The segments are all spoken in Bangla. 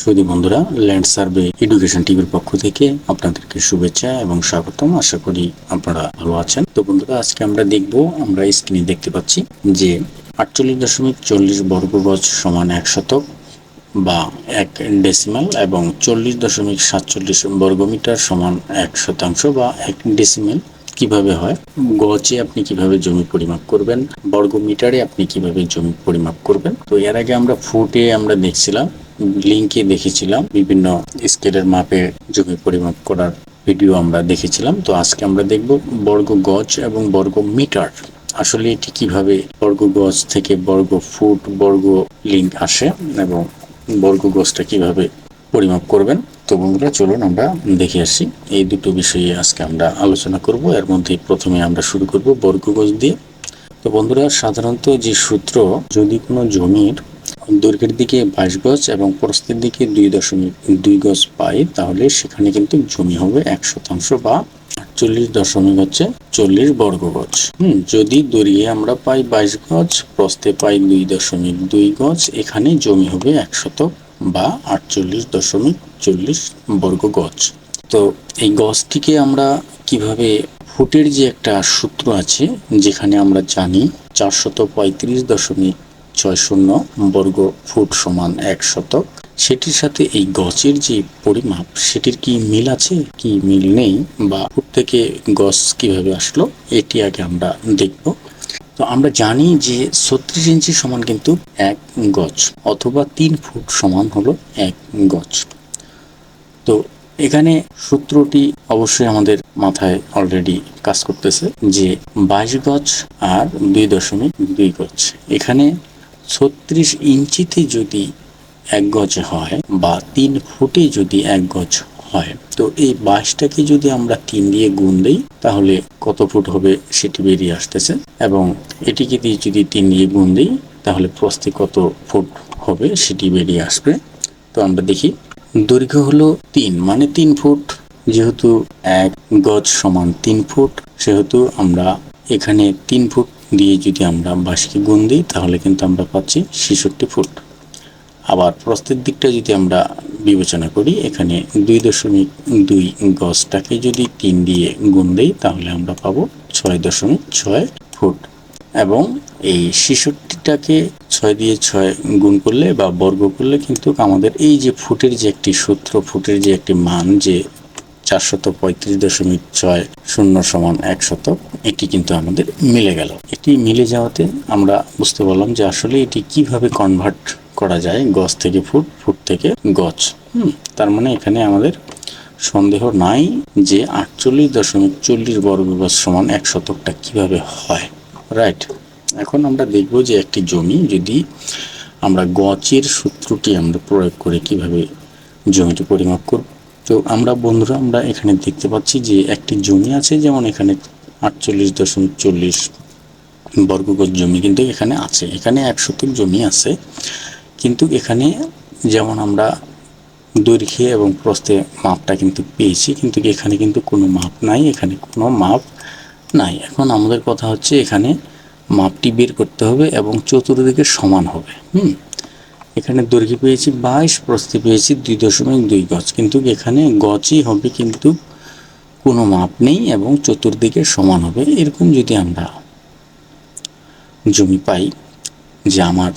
সুদী বন্ধুরা, ল্যান্ড সার্ভে এডুকেশন টিভির পক্ষ থেকে আপনাদেরকে শুভেচ্ছা এবং স্বাগতম। আশা করি আপনারা ভালো আছেন। তো বন্ধুরা, আজকে আমরা দেখব, আমরা স্ক্রিনে দেখতে পাচ্ছি যে আটচল্লিশ দশমিক চল্লিশ বর্গ গজ সমান এক শতক বা এক ডেসিমাল এবং চল্লিশ দশমিক সাতচল্লিশ বর্গমিটার সমান এক শতাংশ বা এক ডেসিমেল কীভাবে হয়? গজে আপনি কীভাবে জমি পরিমাপ করবেন? বর্গ মিটারে আপনি কীভাবে জমি পরিমাপ করবেন? তো এর আগে আমরা ফুটে আমরা দেখছিলাম লিঙ্কে দেখেছিলাম, বিভিন্ন স্কেলের মাপে জমি পরিমাপ করার ভিডিও আমরা দেখেছিলাম। তো আজকে আমরা দেখব বর্গ গজ এবং বর্গ মিটার। আসলে এটি কীভাবে বর্গ গজ থেকে বর্গ ফুট বর্গ লিঙ্ক আসে এবং বর্গ গজটা কীভাবে পরিমাপ করবেন। তো বন্ধুরা, চলুন আমরা দেখে আসি। এই দুটো বিষয়ে আজকে আমরা আলোচনা করব। এর মধ্যে প্রথমে আমরা শুরু করব বর্গগজ দিয়ে। তো বন্ধুরা, সাধারণত যে সূত্র, যদি কোনো জমির দৈর্ঘ্যের দিকে বাইশ গজ এবং প্রস্থের দিকে দুই দশমিক, দুই গজ পাই, তাহলে সেখানে কিন্তু জমি হবে এক শতাংশ বা আটচল্লিশ দশমিক হচ্ছে চল্লিশ বর্গ গজ। হুম, যদি দৈর্ঘ্যে আমরা পাই বাইশ গজ, প্রস্থে পাই দুই দশমিক দুই গজ, এখানে জমি হবে এক শতক বা আটচল্লিশ দশমিক চল্লিশ বর্গ গজ। তো এই গজটিকে আমরা কীভাবে ফুটের যে একটা সূত্র আছে, যেখানে আমরা জানি চারশত পঁয়ত্রিশ দশমিক ছয় শূন্য বর্গ ফুট সমান এক শতক। সেটির সাথে এই গছের যে পরিমাপ, সেটির কি মিল আছে, কি মিল নেই, বা ফুট থেকে গছ কীভাবে আসলো, এটি আগে আমরা দেখব। তো আমরা জানি যে ছত্রিশ ইঞ্চি সমান কিন্তু এক গজ অথবা তিন ফুট সমান হলো এক গজ তো এখানে সূত্রটি অবশ্যই আমাদের মাথায় অলরেডি কাজ করতেছে যে বাইশ গজ আর দুই দশমিক দুই গজ এখানে ছত্রিশ ইঞ্চিতে যদি এক গজ হয় বা তিন ফুটে যদি এক গজ হয়, তো এই বাইশটাকে যদি আমরা তিন দিয়ে গুণ দিই, তাহলে কত ফুট হবে সেটি বেরিয়ে আসতেছে। এবং এটিকে দিয়ে যদি তিন দিয়ে গুণ দিই, তাহলে প্রস্থে কত ফুট হবে সেটি বেরিয়ে আসবে। তো আমরা দেখি, দৈর্ঘ্য হলো তিন মানে তিন ফুট। যেহেতু এক গজ সমান তিন ফুট, সেহেতু আমরা এখানে তিন ফুট দিয়ে যদি আমরা বাঁশকে গুণ দিই, তাহলে কিন্তু আমরা পাচ্ছি ছেষট্টি ফুট। আবার প্রস্তের দিকটা যদি আমরা বিবেচনা করি, এখানে দুই দশমিক দুই গজটাকে যদি তিন দিয়ে গুণ দিই, তাহলে আমরা পাবো ছয় দশমিক ছয় ফুট। এবং এই ছেষট্টিটাকে ছয় দিয়ে ছয় গুণ করলে বা বর্গ করলে কিন্তু আমাদের এই যে ফুটের যে একটি সূত্র, ফুটের যে একটি মান, যে চারশত পঁয়ত্রিশ দশমিক ছয় শূন্য সমান এক শতক এটি কিন্তু আমাদের মিলে গেল। এটি মিলে যাওয়াতে আমরা বুঝতে পারলাম যে আসলে এটি কীভাবে কনভার্ট করা যায় গজ থেকে ফুট ফুট থেকে হুম, তার মানে এখানে আমাদের সন্দেহ নাই যে আটচল্লিশ দশমিক চল্লিশ বর্গ গজ সমান এক শতকটা কীভাবে হয়। রাইট এখন আমরা দেখব যে একটি জমি যদি আমরা গজের সূত্রটি আমরা প্রয়োগ করে কীভাবে জমিটি পরিমাপ করব। তো আমরা বন্ধুরা, আমরা এখানে দেখতে পাচ্ছি যে একটি জমি আছে, যেমন এখানে আটচল্লিশ দশমিক চল্লিশ বর্গগজ জমি কিন্তু এখানে আছে। এখানে এক শতক জমি আছে। কিন্তু এখানে যেমন আমরা দৈর্ঘ্যে এবং প্রস্থে মাপটা কিন্তু পেয়েছি, কিন্তু এখানে কিন্তু কোনো মাপ নাই, এখানে কোনো মাপ নাই। এখন আমাদের কথা হচ্ছে এখানে মাপটি বের করতে হবে এবং চতুর্দিকে সমান হবে। হুম? এখানে দৈর্ঘ্য পেয়েছি বাইশ, প্রস্থে পেয়েছি দুই দশমিক দুই গজ। কিন্তু এখানে গজই হবে কিন্তু কোনো মাপ নেই এবং চতুর্দিকে সমান হবে। এরকম যদি আমরা জমি পাই, যে আমার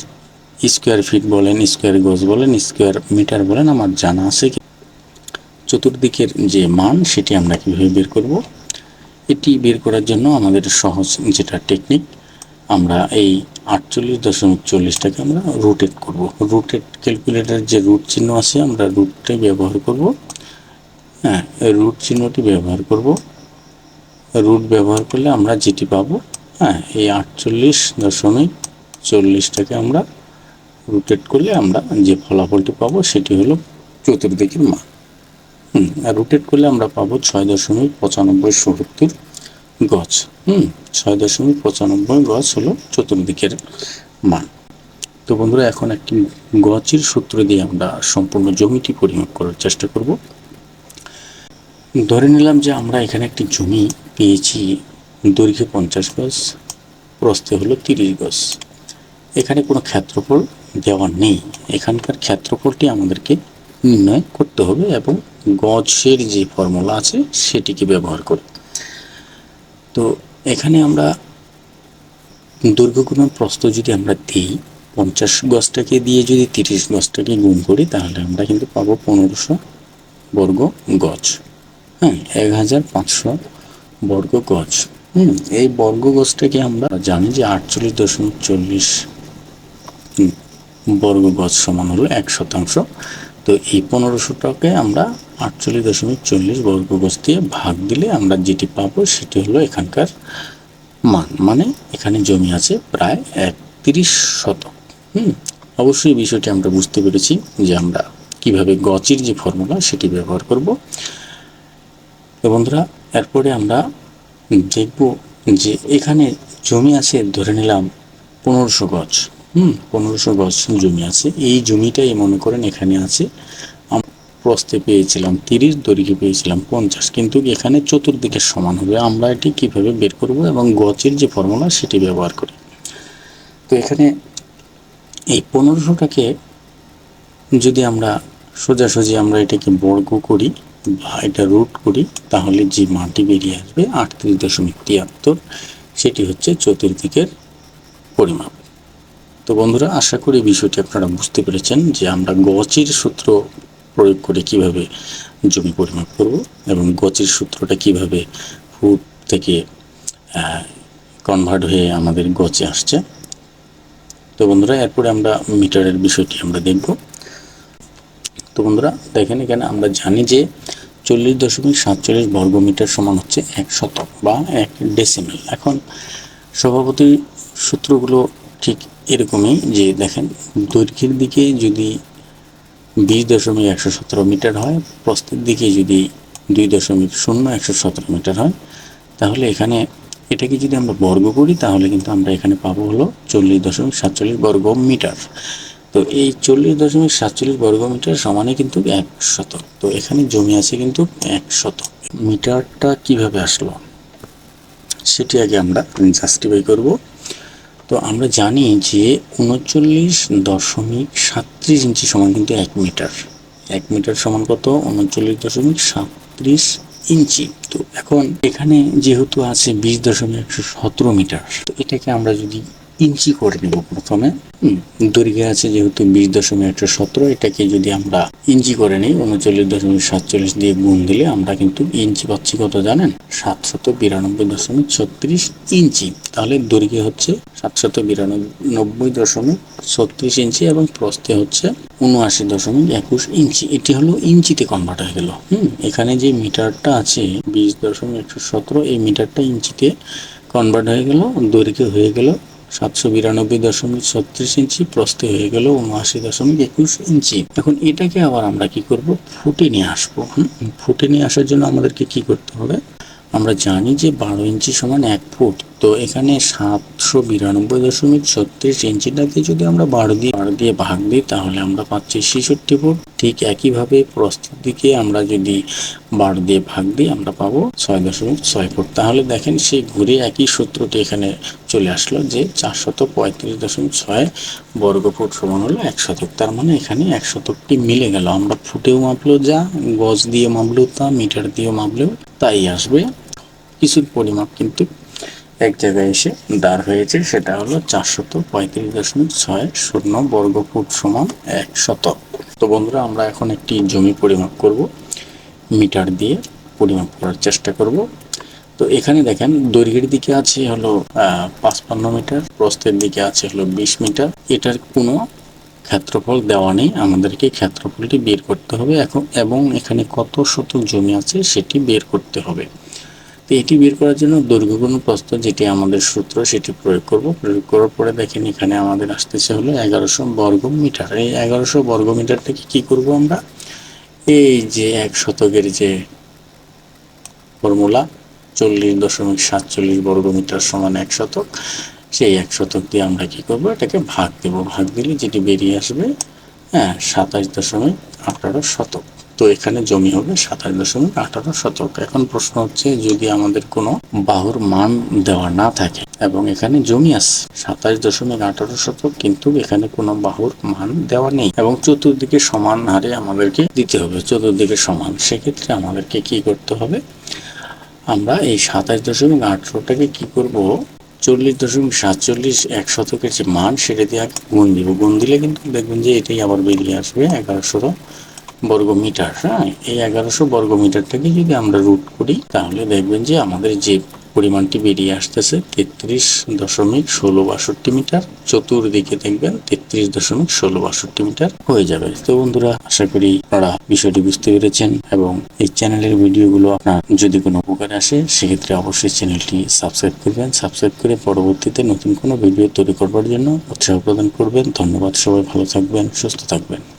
স্কোয়ার ফিট বলেন, স্কোয়ার গজ বলেন, স্কোয়ার মিটার বলেন, আমার জানা আছে কি? চতুর্দিকের যে মান, সেটি আমরা কীভাবে বের করব? এটি বের করার জন্য আমাদের সহজ যেটা টেকনিক আমরা এই আটচল্লিশ দশমিক চল্লিশটাকে আমরা রুটেট করব। রুটেট ক্যালকুলেটার যে রুট চিহ্ন আছে, আমরা রুটটাই ব্যবহার করব। হ্যাঁ রুট চিহ্নটি ব্যবহার করব। রুট ব্যবহার করলে আমরা যেটি পাবো হ্যাঁ এই আটচল্লিশ দশমিক চল্লিশটাকে আমরা রুটেট করলে আমরা যে ফলাফলটি পাবো, সেটি হলো চতুর্দিকের মান। হুম, আর রুটেট করলে আমরা পাবো ছয় দশমিক পঁচানব্বই সত্তর। গজ হুম, ছয় দশমিক পঁচানব্বই গজ হলো চতুর্দিকের মান। তো বন্ধুরা, এখন একটি গজের সূত্র দিয়ে আমরা সম্পূর্ণ জমিটি পরিমাপ করার চেষ্টা করব। ধরে নিলাম যে আমরা এখানে একটি জমি পেয়েছি দৈর্ঘ্যে পঞ্চাশ গজ প্রস্থে হলো তিরিশ গজ এখানে কোনো ক্ষেত্রফল দেওয়া নেই। এখানকার ক্ষেত্রফলটি আমাদেরকে নির্ণয় করতে হবে এবং গজের যে ফর্মুলা আছে সেটিকে ব্যবহার করে। তো এখানে আমরা দৈর্ঘ্য গুণন প্রস্থ যদি আমরা দিই, পঞ্চাশ গজটাকে দিয়ে যদি তিরিশ গজটাকে গুণ করি, তাহলে আমরা কিন্তু পাবো পনেরোশো বর্গ গজ। হ্যাঁ এক হাজার পাঁচশো বর্গ গজ। হুম, এই বর্গ গজটাকে আমরা জানি যে আটচল্লিশ দশমিক চল্লিশ বর্গ গজ সমান হলো এক শতাংশ। তো এই পনেরোশোটাকে আমরা আটচল্লিশ দশমিক চল্লিশ বর্গ গজ দিয়ে ভাগ দিলে আমরা যেটি পাবো সেটি হলো এখানকার মান। মানে এখানে জমি আছে প্রায় একত্রিশ শতক। হুম, অবশ্যই বিষয়টি আমরা বুঝতে পেরেছি যে আমরা কীভাবে গচির যে ফর্মুলা সেটি ব্যবহার করব। তো বন্ধুরা, এরপরে আমরা দেখব যে এখানে জমি আছে ধরে নিলাম পনেরোশো গজ। হুম, পনেরোশো গজ জমি আছে। এই জমিটাই মনে করেন এখানে আছে। প্রস্তে পেয়েছিলাম তিরিশ দৈর্ঘ্যে পেয়েছিলাম পঞ্চাশ। কিন্তু এখানে চতুর্দিকে সমান হবে। আমরা এটি কীভাবে বের করব এবং গচের যে ফর্মুলা সেটি ব্যবহার করি। তো এখানে এই পনেরোশোটাকে যদি আমরা সোজাসুজি আমরা এটাকে বর্গ করি বা এটা রুট করি, তাহলে যে মাটি বেরিয়ে আসবে আটত্রিশ দশমিক তিয়াত্তর, সেটি হচ্ছে চতুর্দিকের পরিমাপ। তো বন্ধুরা, আশা করি বিষয়টি আপনারা বুঝতে পেরেছেন যে আমরা গচির সূত্র প্রয়োগ করে কীভাবে জমি পরিমাপ করব এবং গচির সূত্রটা কীভাবে ফুট থেকে কনভার্ট হয়ে আমাদের গচে আসছে। তো বন্ধুরা, এরপরে আমরা মিটারের বিষয়টি আমরা দেখব। তো বন্ধুরা, দেখেন এখানে আমরা জানি যে চল্লিশ দশমিক সাতচল্লিশ বর্গ মিটার সমান হচ্ছে এক শতক বা এক ডেসিমেল এখন স্বভাবতই সূত্রগুলো ঠিক এরকমই যে দেখেন, দৈর্ঘ্যের দিকে যদি বিশ দশমিক একশো সতেরো মিটার হয়, প্রস্থের দিকে যদি দুই দশমিক শূন্য একশো সতেরো মিটার হয়, তাহলে এখানে এটাকে যদি আমরা বর্গ করি, তাহলে কিন্তু আমরা এখানে পাবো হলো চল্লিশ দশমিক সাতচল্লিশ বর্গ মিটার। তো এই চল্লিশ দশমিক সাতচল্লিশ বর্গ মিটার সমানে কিন্তু এক শতক। তো এখানে জমি আছে কিন্তু এক শতক। মিটারটা কীভাবে আসলো? সেটি আগে আমরা জাস্টিফাই করব। তো আমরা জানি যে উনচল্লিশ দশমিক সাতত্রিশ ইঞ্চি সমান কিন্তু এক মিটার। এক মিটার সমান কত? উনচল্লিশ দশমিক সাতত্রিশ ইঞ্চি। তো এখন এখানে যেহেতু আছে বিশ দশমিক একশো সতেরো মিটার, তো এটাকে আমরা যদি ইঞ্চি করে নেব প্রথমে। দৈর্ঘ্যে আছে যেহেতু বিশ দশমিক একশো সতেরো, এটাকে যদি আমরা ইঞ্চি করে নিই, উনচল্লিশ দশমিক সাতচল্লিশ দিয়ে গুণ দিলে আমরা কিন্তু ইঞ্চি পাচ্ছি কত জানেন? সাতশত বিরানব্বই দশমিক ছত্রিশ ইঞ্চি। তাহলে দৈর্ঘ্যে হচ্ছে সাতশত বিরানব্বই দশমিক ছত্রিশ ইঞ্চি এবং প্রস্থে হচ্ছে উনআশি দশমিক একুশ ইঞ্চি। এটি হলো ইঞ্চিতে কনভার্ট হয়ে গেল। হুম, এখানে যে মিটারটা আছে বিশ দশমিক একশো সতেরো, এই মিটারটা ইঞ্চিতে কনভার্ট হয়ে গেল, দৈর্ঘ্য হয়ে গেল সাতশো বিরানব্বই দশমিক ছত্রিশ ইঞ্চি, প্রস্থ হয়ে গেল উনআশি দশমিক একুশ ইঞ্চি। এখন এটাকে আবার আমরা কি করব? ফুটে নিয়ে আসব। ফুটে নিয়ে আসার জন্য আমাদেরকে কি করতে হবে? আমরা জানি যে বারো ইঞ্চি সমান এক ফুট। তো এখানে সাতশো বিরানব্বই দশমিক ছত্রিশ ইঞ্চিটাকে যদি আমরা বারো দিয়ে বারো দিয়ে ভাগ দিই, তাহলে আমরা পাচ্ছি ছেষট্টি ফুট। ঠিক একইভাবে প্রস্তুত দিকে আমরা যদি বারো দিয়ে ভাগ দিই, আমরা পাবো ছয় দশমিক ছয় ফুট। তাহলে দেখেন সেই ঘুরে একই সূত্রটি এখানে চলে আসলো যে চারশত পঁয়ত্রিশ দশমিক ছয় বর্গ ফুট সমান হলো এক শতক। তার মানে এখানে এক শতকটি মিলে গেল। আমরা ফুটেও মাপলো যা, গজ দিয়ে মাপলেও তা, মিটার দিয়ে মাপলেও তাই আসবে। কিছুর পরিমাপ কিন্তু এক জায়গায় এসে দাঁড় হয়েছে, সেটা হলো চারশত পঁয়ত্রিশ দশমিক ছয় শূন্য বর্গ ফুট সমান এক শতক। তো বন্ধুরা, আমরা এখন একটি জমি পরিমাপ করব, মিটার দিয়ে পরিমাপ করার চেষ্টা করব। তো এখানে দেখেন, দৈর্ঘ্যের দিকে আছে হলো পাঁচপান্ন মিটার, প্রস্থের দিকে আছে হলো বিশ মিটার। এটার কোনো ক্ষেত্রফল দেওয়া নেই, আমাদেরকে ক্ষেত্রফলটি বের করতে হবে এখন, এবং এখানে কত শতক জমি আছে সেটি বের করতে হবে। তো এটি বের করার জন্য দৈর্ঘ্য গুণ প্রস্থ যেটি আমাদের সূত্র, সেটি প্রয়োগ করব। প্রয়োগ করার পরে দেখেন এখানে আমাদের আসতেছে হলো এগারোশো বর্গ মিটার এই এগারোশো বর্গ মিটার থেকে কি করব আমরা? এই যে এক শতকের যে ফর্মুলা, চল্লিশ দশমিক সাতচল্লিশ বর্গ মিটার সমান এক শতক, সেই এক শতক দিয়ে আমরা কি করব? এটাকে ভাগ দেব। ভাগ দিলে যেটি বেরিয়ে আসবে হ্যাঁ সাতাশ দশমিক আঠারো শতক। তো এখানে জমি হবে সাতাশ দশমিক আঠারো শতক। এখন প্রশ্ন হচ্ছে, যদি আমাদের কোনো বাহুর মান দেওয়া না থাকে এবং এখানে জমি আছে সাতাশ দশমিক আঠারো শতক, কিন্তু এখানে কোনো বাহুর মান দেওয়া নেই এবং চতুর্দিকে সমান হারে আমাদেরকে দিতে হবে। চতুর্দিকে সমান, সেক্ষেত্রে আমাদেরকে কি করতে হবে? আমরা এই সাতাশ দশমিক আঠারোটাকে কি করব? চল্লিশ দশমিক সাতচল্লিশ এক শতকের যে মান, সেটা দিয়ে গুণ দিব। গুণ দিলে কিন্তু দেখবেন যে এটাই আবার বেরিয়ে আসবে এগারোশো বর্গ মিটার হ্যাঁ? এই এগারোশো বর্গ মিটারটাকে যদি আমরা রুট করি, তাহলে দেখবেন যে আমাদের যে পরিমাণটি বেরিয়ে আসতেছে তেত্রিশ দশমিক ষোলো বাষট্টি মিটার, চতুর্দিকে দেখবেন তেত্রিশ দশমিক ষোলো বাষট্টি মিটার হয়ে যাবে। তো বন্ধুরা, আশা করি আপনারা বিষয়টি বুঝতে পেরেছেন এবং এই চ্যানেলের ভিডিওগুলো আপনার যদি কোনো উপকার আসে, সেক্ষেত্রে অবশ্যই চ্যানেলটি সাবস্ক্রাইব করবেন। সাবস্ক্রাইব করে পরবর্তীতে নতুন কোনো ভিডিও তৈরি করবার জন্য উৎসাহ প্রদান করবেন। ধন্যবাদ সবাই, ভালো থাকবেন, সুস্থ থাকবেন।